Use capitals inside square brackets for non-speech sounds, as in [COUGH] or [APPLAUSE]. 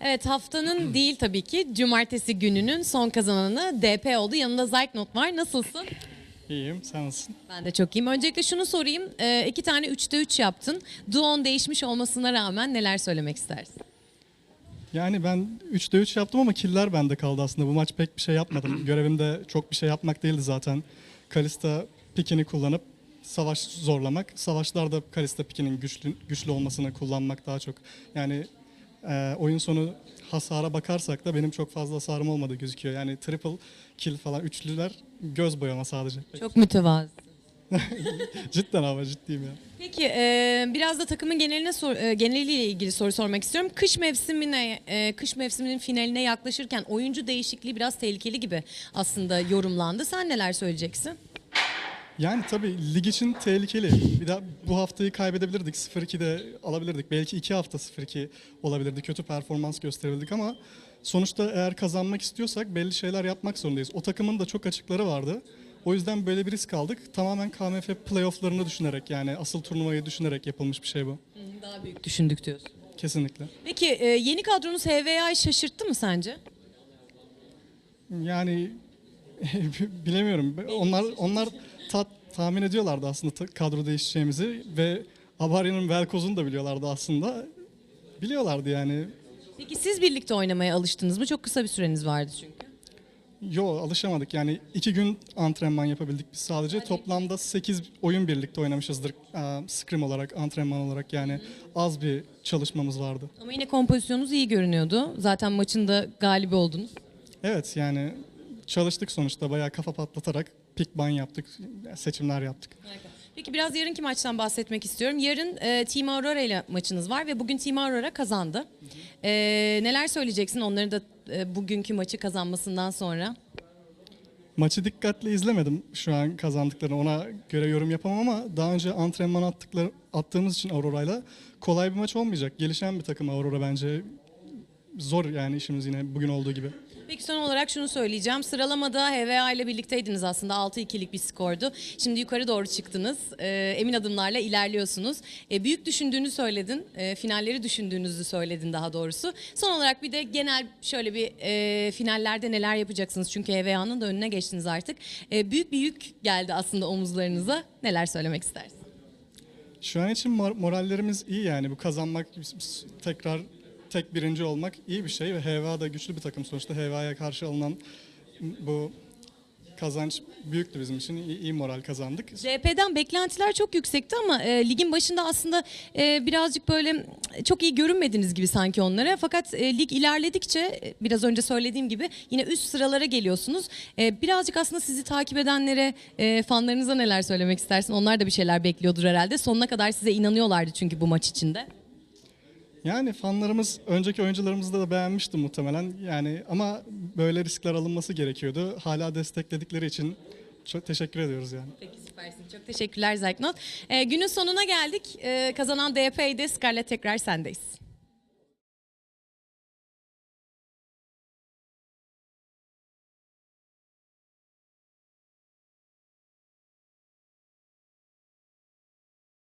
Evet haftanın [CLEARS THROAT] değil tabii ki cumartesi gününün son kazananı DP oldu. Yanında Zeyknot var. Nasılsın? İyiyim, sen nasılsın? Ben de çok iyiyim. Öncelikle şunu sorayım. Ee, iki tane 3'te 3 yaptın. Duon değişmiş olmasına rağmen neler söylemek istersin? Yani ben 3'te 3 yaptım ama killer bende kaldı aslında. Bu maç pek bir şey yapmadım. [CLEARS THROAT] Görevim de çok bir şey yapmak değildi zaten. Kalista pikini kullanıp savaş zorlamak. Savaşlarda Kalista pikinin güçlü, güçlü olmasını kullanmak daha çok. Yani e, oyun sonu hasara bakarsak da benim çok fazla hasarım olmadı gözüküyor. Yani triple kill falan üçlüler göz boyama sadece. Çok mütevazı. [LAUGHS] Cidden ama ciddiyim ya. Peki e, biraz da takımın geneline sor, e, geneliyle ilgili soru sormak istiyorum. Kış mevsimine, e, kış mevsiminin finaline yaklaşırken oyuncu değişikliği biraz tehlikeli gibi aslında yorumlandı. Sen neler söyleyeceksin? Yani tabii lig için tehlikeli. Bir daha bu haftayı kaybedebilirdik. 0-2'de alabilirdik. Belki 2 hafta 0-2 olabilirdi. Kötü performans gösterebilirdik ama sonuçta eğer kazanmak istiyorsak belli şeyler yapmak zorundayız. O takımın da çok açıkları vardı. O yüzden böyle bir risk aldık. Tamamen KMF playofflarını düşünerek yani asıl turnuvayı düşünerek yapılmış bir şey bu. Daha büyük düşündük diyorsun. Kesinlikle. Peki e, yeni kadronuz HVA'yı şaşırttı mı sence? Yani [LAUGHS] bilemiyorum. Onlar onlar ta- tahmin ediyorlardı aslında kadro değişeceğimizi ve Abarya'nın Velkoz'unu da biliyorlardı aslında. Biliyorlardı yani. Peki siz birlikte oynamaya alıştınız mı? Çok kısa bir süreniz vardı çünkü. Yo alışamadık yani iki gün antrenman yapabildik biz sadece. Toplamda 8 oyun birlikte oynamışızdır. Ee, scrim olarak, antrenman olarak yani az bir çalışmamız vardı. Ama yine kompozisyonunuz iyi görünüyordu. Zaten maçın da galibi oldunuz. Evet yani çalıştık sonuçta bayağı kafa patlatarak pick ban yaptık, seçimler yaptık. Peki biraz yarınki maçtan bahsetmek istiyorum. Yarın e, Team Aurora ile maçınız var ve bugün Team Aurora kazandı. E, neler söyleyeceksin onları da e, bugünkü maçı kazanmasından sonra? Maçı dikkatle izlemedim şu an kazandıklarını ona göre yorum yapamam ama daha önce antrenman attıkları, attığımız için Aurora'yla kolay bir maç olmayacak. Gelişen bir takım Aurora bence. Zor yani işimiz yine bugün olduğu gibi. Peki son olarak şunu söyleyeceğim. Sıralamada HVA ile birlikteydiniz aslında. 6-2'lik bir skordu. Şimdi yukarı doğru çıktınız. E, emin adımlarla ilerliyorsunuz. E, büyük düşündüğünü söyledin. E, finalleri düşündüğünüzü söyledin daha doğrusu. Son olarak bir de genel şöyle bir e, finallerde neler yapacaksınız? Çünkü HVA'nın da önüne geçtiniz artık. E, büyük bir yük geldi aslında omuzlarınıza. Neler söylemek istersin? Şu an için mor- morallerimiz iyi yani bu kazanmak tekrar tek birinci olmak iyi bir şey ve HVA da güçlü bir takım sonuçta HVA'ya karşı alınan bu kazanç büyüktü bizim için iyi, iyi moral kazandık. CHP'den beklentiler çok yüksekti ama e, ligin başında aslında e, birazcık böyle mm, çok iyi görünmediniz gibi sanki onlara. Fakat e, lig ilerledikçe e, biraz önce söylediğim gibi yine üst sıralara geliyorsunuz. E, birazcık aslında sizi takip edenlere, e, fanlarınıza neler söylemek istersin? Onlar da bir şeyler bekliyordur herhalde. Sonuna kadar size inanıyorlardı çünkü bu maç içinde. Yani fanlarımız önceki oyuncularımızı da beğenmişti muhtemelen. Yani ama böyle riskler alınması gerekiyordu. Hala destekledikleri için çok teşekkür ediyoruz yani. Peki süpersin. Çok teşekkürler Zeyknot. E, günün sonuna geldik. E, kazanan DP'ydi. Scarlett tekrar sendeyiz.